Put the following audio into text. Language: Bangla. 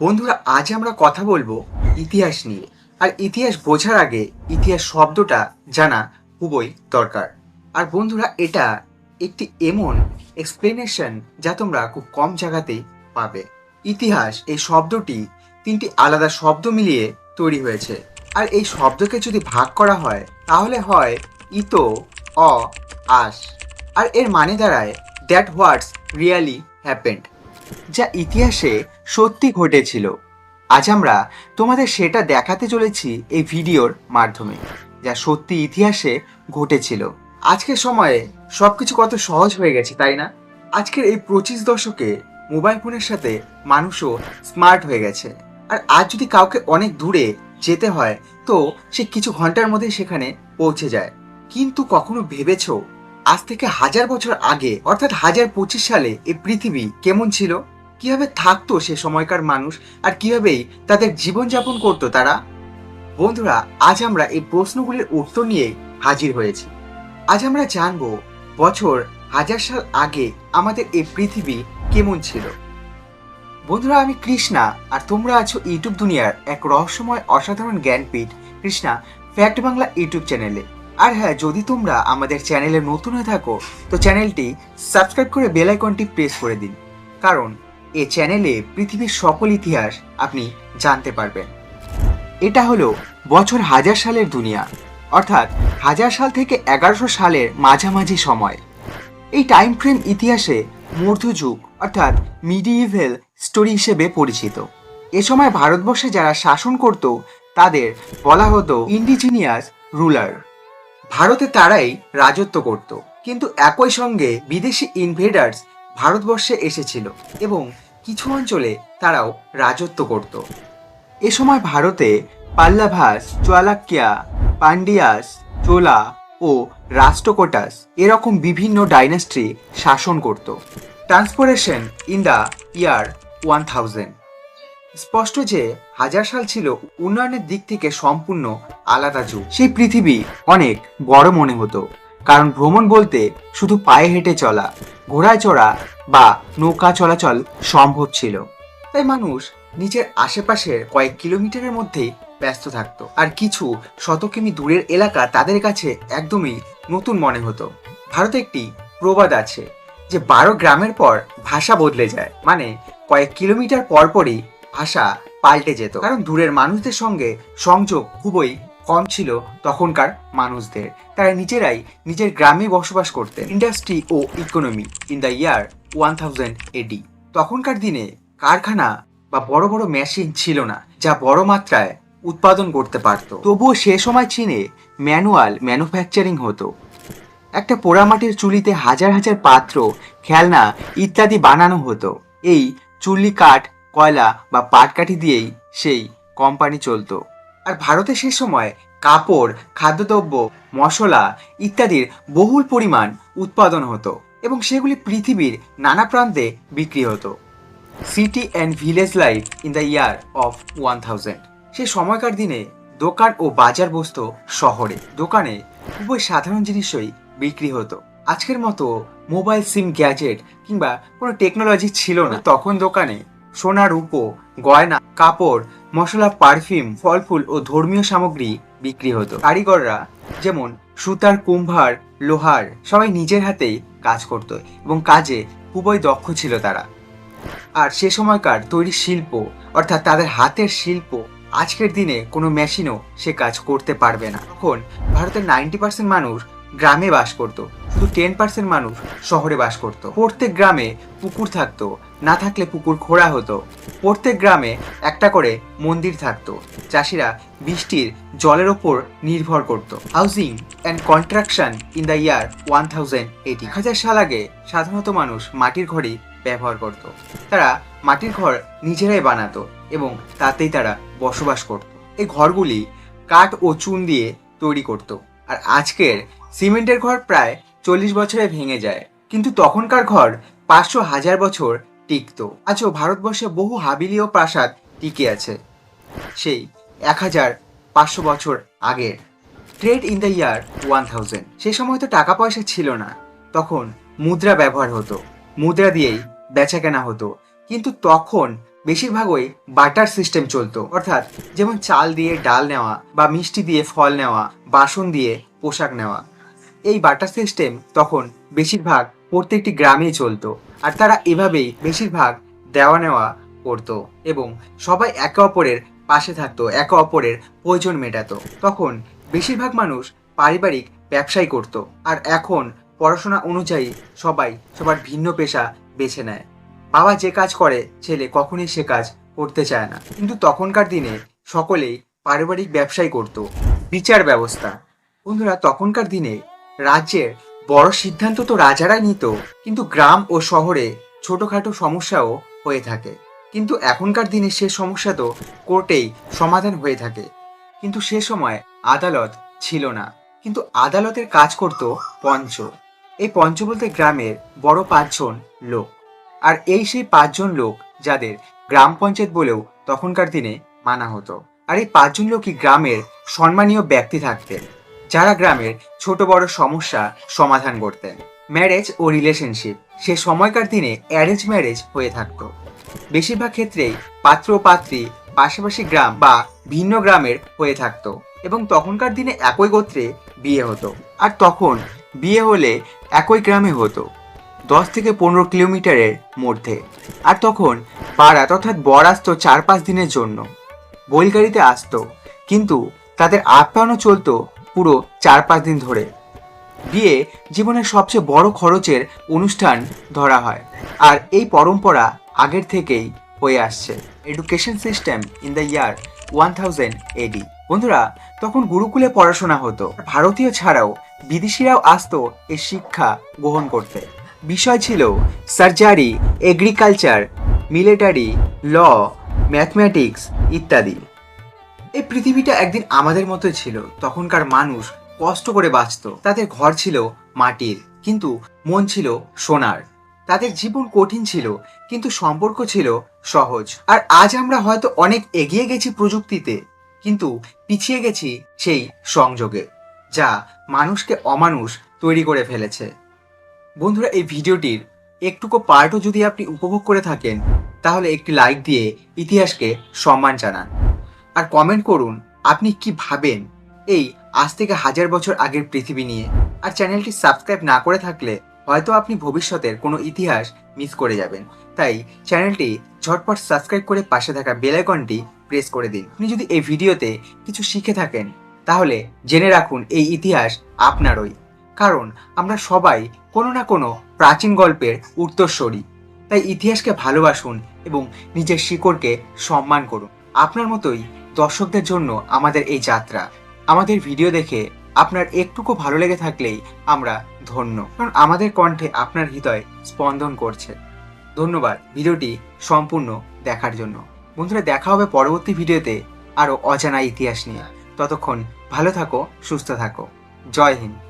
বন্ধুরা, আজ আমরা কথা বলব ইতিহাস নিয়ে। আর ইতিহাস বোঝার আগে ইতিহাস শব্দটা জানা খুবই দরকার। আর বন্ধুরা, এটা একটি এমন এক্সপ্লেনেশন যা তোমরা খুব কম জায়গাতেই পাবে। ইতিহাস, এই শব্দটি তিনটি আলাদা শব্দ মিলিয়ে তৈরি হয়েছে। আর এই শব্দকে যদি ভাগ করা হয়, তাহলে হয় ইতো, অ, আস। আর এর মানে দাঁড়ায় দ্যাট হোয়াটস রিয়ালি হ্যাপেন্ড যা ইতিহাসে সত্যি ঘটেছিল। আজ আমরা তোমাদের সেটা দেখাতে চলেছি এই ভিডিওর মাধ্যমে, যা সত্যি ইতিহাসে ঘটেছিল। আজকের সময়ে সবকিছু কত সহজ হয়ে গেছে, তাই না? আজকের এই পঁচিশ দশকে মোবাইল ফোনের সাথে মানুষও স্মার্ট হয়ে গেছে। আর আজ যদি কাউকে অনেক দূরে যেতে হয়, তো সে কিছু ঘণ্টার মধ্যে সেখানে পৌঁছে যায়। কিন্তু কখনো ভেবেছো আজ থেকে হাজার বছর আগে, অর্থাৎ হাজার পঁচিশ সালে, এই পৃথিবী কেমন ছিল? কীভাবে থাকতো সে সময়কার মানুষ? আর কিভাবেই তাদের জীবনযাপন করতো তারা? বন্ধুরা, আজ আমরা এই প্রশ্নগুলির উত্তর নিয়ে হাজির হয়েছি। আজ আমরা জানব বছর হাজার সাল আগে আমাদের এই পৃথিবী কেমন ছিল। বন্ধুরা, আমি কৃষ্ণা, আর তোমরা আছো ইউটিউব দুনিয়ার এক রহস্যময় অসাধারণ জ্ঞানপীঠ। কৃষ্ণা, ফ্যাক্ট বাংলা ইউটিউব চ্যানেলে। আর হ্যাঁ যদি তোমরা আমাদের চ্যানেলে নতুন হয়ে থাকো, তো চ্যানেলটি সাবস্ক্রাইব করে বেল আইকনটি প্রেস করে দিন। কারণ এ চ্যানেলে পৃথিবীর সকল ইতিহাস আপনি জানতে পারবেন। এটা হলো বছর হাজার সালের দুনিয়া, অর্থাৎ হাজার সাল থেকে এগারোশো সালের মাঝামাঝি সময়। এই টাইম ফ্রেম ইতিহাসে মধ্যযুগ, অর্থাৎ মিডিইভেল স্টোরি হিসেবে পরিচিত। এ সময় ভারতবর্ষে যারা শাসন করত, তাদের বলা হতো ইন্ডিজিনিয়াস রুলার ভারতে তারাই রাজত্ব করত। কিন্তু একই সঙ্গে বিদেশি ইনভেডার্স ভারতবর্ষে এসেছিল এবং কিছু অঞ্চলে তারাও রাজত্ব করত। এ সময় ভারতে পাল্লাভাস, চোয়ালাক্কিয়া, পান্ডিয়াস, চোলা ও রাষ্ট্রকোটাস এরকম বিভিন্ন ডাইনাস্ট্রি শাসন করত। Transportation in the year one thousand স্পষ্ট যে হাজার সাল ছিল উন্নয়নের দিক থেকে সম্পূর্ণ আলাদা যুগ। সেই পৃথিবী অনেক বড় মনে হতো। কারণ ভ্রমণ বলতে শুধু পায়ে হেঁটে চলা, ঘোড়ায় চড়া বা নৌকা চলাচল সম্ভব ছিল। তাই মানুষ নিজের আশেপাশের কয়েক কিলোমিটারের মধ্যেই ব্যস্ত থাকতো। আর কিছু শত কিমি দূরের এলাকা তাদের কাছে একদমই নতুন মনে হতো। ভারতে একটি প্রবাদ আছে যে বারো গ্রামের পর ভাষা বদলে যায়। মানে কয়েক কিলোমিটার পর পরই ভাষা পাল্টে যেত। কারণ দূরের মানুষদের সঙ্গে সংযোগ খুবই কম ছিল তখনকার মানুষদের। তারা নিজেরাই নিজের গ্রামে বসবাস করতেন। Industry O economy in the year one thousand AD. তখনকার দিনে কারখানা বা বড় বড় মেশিন ছিল না, যা বড় মাত্রায় উৎপাদন করতে পারত। তবুও সে সময় চীনে ম্যানুয়াল ম্যানুফ্যাকচারিং হতো। একটা পোড়ামাটির চুলিতে হাজার হাজার পাত্র, খেলনা ইত্যাদি বানানো হতো। এই চুল্লি কাঠ কয়লা বা পাটকাঠি দিয়েই সেই কোম্পানি চলতো। আর ভারতে সে সময় কাপড়, খাদ্যদ্রব্য, মশলা ইত্যাদির বহুল পরিমাণ উৎপাদন হতো এবং সেগুলি পৃথিবীর নানা প্রান্তে বিক্রি হতো। City and village life in the year of one thousand সে সময়কার দিনে দোকান ও বাজার বসতো শহরে। দোকানে খুবই সাধারণ জিনিসই বিক্রি হতো। আজকের মতো মোবাইল সিম গ্যাজেট কিংবা কোনো টেকনোলজি ছিল না। তখন দোকানে সোনা রূপো, গয়না, কাপড়, মশলা, পারফিউম ফল ফুল ও ধর্মীয় সামগ্রী বিক্রি হতো। কারিগররা যেমন সুতার কুম্ভার, লোহার, সবাই নিজের হাতেই কাজ করতো এবং কাজে খুবই দক্ষ ছিল তারা। আর সে সময়কার তৈরি শিল্প, অর্থাৎ তাদের হাতের শিল্প, আজকের দিনে কোনো মেশিনও সে কাজ করতে পারবে না। তখন ভারতের নাইনটি পার্সেন্ট মানুষ গ্রামে বাস করত। শুধু টেন পার্সেন্ট মানুষ শহরে বাস করত। প্রত্যেক গ্রামে পুকুর থাকতো। না থাকলে পুকুর খোঁড়া হতো। প্রত্যেক গ্রামে একটা করে মন্দির থাকতো। চাষিরা বৃষ্টির জলের ওপর নির্ভর করত। Housing and construction in the year one thousand eighty হাজার সাল আগে সাধারণত মানুষ মাটির ঘরই ব্যবহার করত। তারা মাটির ঘর নিজেরাই বানাতো এবং তাতেই তারা বসবাস করত। এই ঘরগুলি কাঠ ও চুন দিয়ে তৈরি করত। আর আজকের সিমেন্টের ঘর প্রায় চল্লিশ বছরে ভেঙে যায়। কিন্তু তখনকার ঘর পাঁচশো হাজার বছর টিকতো। আজও ভারতবর্ষে বহু হাবিলি ও প্রাসাদ টিকে আছে। সেই এক হাজার পাঁচশো বছর আগের। Trade in the year one thousand সে সময় তো টাকা পয়সা ছিল না। তখন মুদ্রা ব্যবহার হতো। মুদ্রা দিয়েই বেচা কেনা হতো। কিন্তু তখন বেশিরভাগই বাটার সিস্টেম চলতো। অর্থাৎ যেমন চাল দিয়ে ডাল নেওয়া বা মিষ্টি দিয়ে ফল নেওয়া, বাসন দিয়ে পোশাক নেওয়া। এই বাটার সিস্টেম তখন বেশিরভাগ প্রত্যেকটি গ্রামেই চলতো আর তারা এভাবেই বেশিরভাগ দেওয়া নেওয়া করতো এবং সবাই একে অপরের পাশে থাকতো, একে অপরের প্রয়োজন মেটাতো। তখন বেশিরভাগ মানুষ পারিবারিক ব্যবসাই করত আর এখন পড়াশোনা অনুযায়ী সবাই সবার ভিন্ন পেশা বেছে নেয়। বাবা যে কাজ করে, ছেলে কখনই সে কাজ করতে চায় না। কিন্তু তখনকার দিনে সকলেই পারিবারিক ব্যবসাই করত, বিচার ব্যবস্থা। বন্ধুরা, তখনকার দিনে রাজ্যের বড় সিদ্ধান্ত তো রাজারাই নিত, কিন্তু গ্রাম ও শহরে ছোটখাটো সমস্যাও হয়ে থাকে। কিন্তু এখনকার দিনে সে সমস্যা তো কোর্টেই সমাধান হয়ে থাকে। কিন্তু সে সময় আদালত ছিল না। কিন্তু আদালতের কাজ করত পঞ্চ। এই পঞ্চ বলতে গ্রামের বড় পাঁচজন লোক। আর এই সেই পাঁচজন লোক যাদের গ্রাম পঞ্চায়েত বলেও তখনকার দিনে মানা হতো। আর এই পাঁচজন লোকই গ্রামের সম্মানীয় ব্যক্তি থাকতেন। যারা গ্রামের ছোট বড় সমস্যা সমাধান করতেন। ম্যারেজ ও রিলেশনশিপ সে সময়কার দিনে অ্যারেঞ্জ ম্যারেজ হয়ে থাকতো। বেশিরভাগ ক্ষেত্রেই পাত্র পাত্রী পাশাপাশি গ্রাম বা ভিন্ন গ্রামের হয়ে থাকতো এবং তখনকার দিনে একই গোত্রে বিয়ে হতো। আর তখন বিয়ে হলে একই গ্রামে হতো, দশ থেকে পনেরো কিলোমিটারের মধ্যে। আর তখন বারাত অর্থাৎ বর আসতো চার পাঁচ দিনের জন্য। বইলগাড়িতে আসতো, কিন্তু তাদের আপ্যায়নও চলতো পুরো চার পাঁচ দিন ধরে। বিয়ে জীবনের সবচেয়ে বড় খরচের অনুষ্ঠান ধরা হয়। আর এই পরম্পরা আগের থেকেই হয়ে আসছে। Education system in the year one thousand AD বন্ধুরা, তখন গুরুকুলে পড়াশোনা হতো। ভারতীয় ছাড়াও বিদেশিরাও আসতো এই শিক্ষা গ্রহণ করতে। বিষয় ছিল surgery agriculture military law mathematics ইত্যাদি। এই পৃথিবীটা একদিন আমাদের মতোই ছিল। তখনকার মানুষ কষ্ট করে বাঁচত। তাদের ঘর ছিল মাটির, কিন্তু মন ছিল সোনার। তাদের জীবন কঠিন ছিল, কিন্তু সম্পর্ক ছিল সহজ। আর আজ আমরা হয়তো অনেক এগিয়ে গেছি প্রযুক্তিতে, কিন্তু পিছিয়ে গেছি সেই সংযোগে, যা মানুষকে অমানুষ তৈরি করে ফেলেছে। বন্ধুরা, এই ভিডিওটির একটুকু পার্টও যদি আপনি উপভোগ করে থাকেন, তাহলে একটি লাইক দিয়ে ইতিহাসকে সম্মান জানান। আর কমেন্ট করুন, আপনি কি ভাবেন এই আজ থেকে হাজার বছর আগের পৃথিবী নিয়ে? আর চ্যানেলটি সাবস্ক্রাইব না করে থাকলে হয়তো আপনি ভবিষ্যতের কোনো ইতিহাস মিস করে যাবেন। তাই চ্যানেলটি ঝটপট সাবস্ক্রাইব করে পাশে থাকা বেল আইকনটি প্রেস করে দিন। আপনি যদি এই ভিডিওতে কিছু শিখে থাকেন, তাহলে জেনে রাখুন এই ইতিহাস আপনারই। কারণ আমরা সবাই কোনো না কোনো প্রাচীন গল্পের উত্তরস্বরী তাই ইতিহাসকে ভালোবাসুন এবং নিজের শিকড়কে সম্মান করুন। আপনার মতোই দর্শকদের জন্য আমাদের এই যাত্রা। আমাদের ভিডিও দেখে আপনার একটুকু ভালো লেগে থাকলেই আমরা ধন্য। কারণ আমাদের কণ্ঠে আপনার হৃদয় স্পন্দন করছে। ধন্যবাদ ভিডিওটি সম্পূর্ণ দেখার জন্য। বন্ধুরা, দেখা হবে পরবর্তী ভিডিওতে আরও অজানা ইতিহাস নিয়ে। ততক্ষণ ভালো থাকো, সুস্থ থাকো। জয় হিন্দ।